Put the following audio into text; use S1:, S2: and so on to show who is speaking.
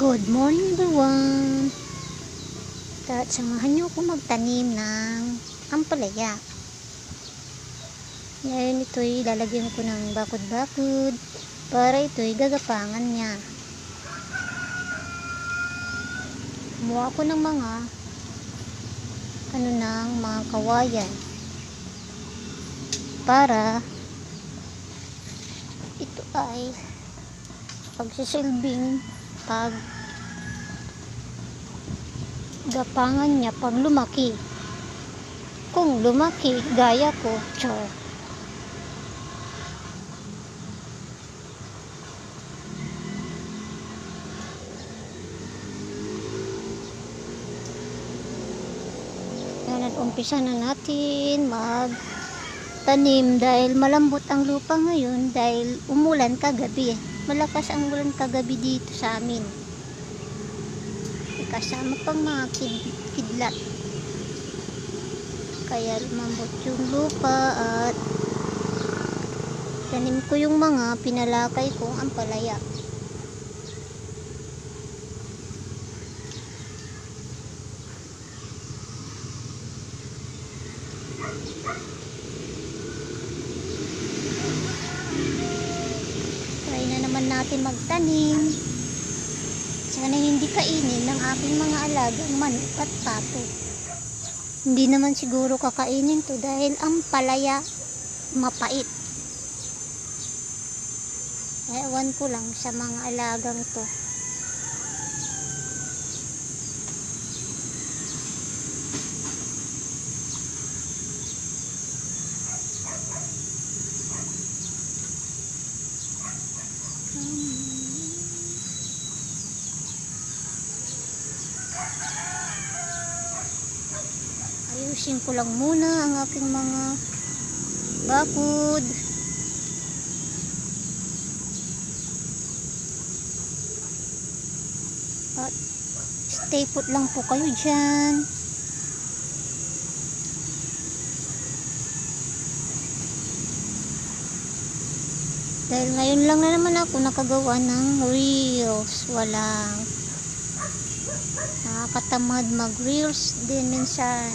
S1: Good morning everyone! At samahan niyo ako magtanim ng ampalaya. Ngayon ito'y lalagyan ko ng bakod-bakod para ito'y gagapangan niya. Kumuha ko ng mga ano ng mga kawayan para ito ay pagsisilbing pag gapangan niya pag lumaki. Kung lumaki, gaya ko, char. Yan, at umpisa na natin mag tanim dahil malambot ang lupa ngayon dahil umulan kagabi. Malakas ang ulan kagabi dito sa amin. Kasama pang mga kid, kidlat. Kaya lumambot yung lupa at tanim ko yung mga pinalakay kong ampalaya. Try na naman natin magtanim. Sana hindi kainin ng aking mga alagang manok at pato. Hindi naman siguro kakainin to dahil ang palaya mapait. Ewan ko lang sa mga alagang to. Ayusin ko lang muna ang aking mga bakod. At stay put lang po kayo dyan. Dahil ngayon lang na naman ako nakagawa ng reels. Walang nakakatamad mag reels din minsan.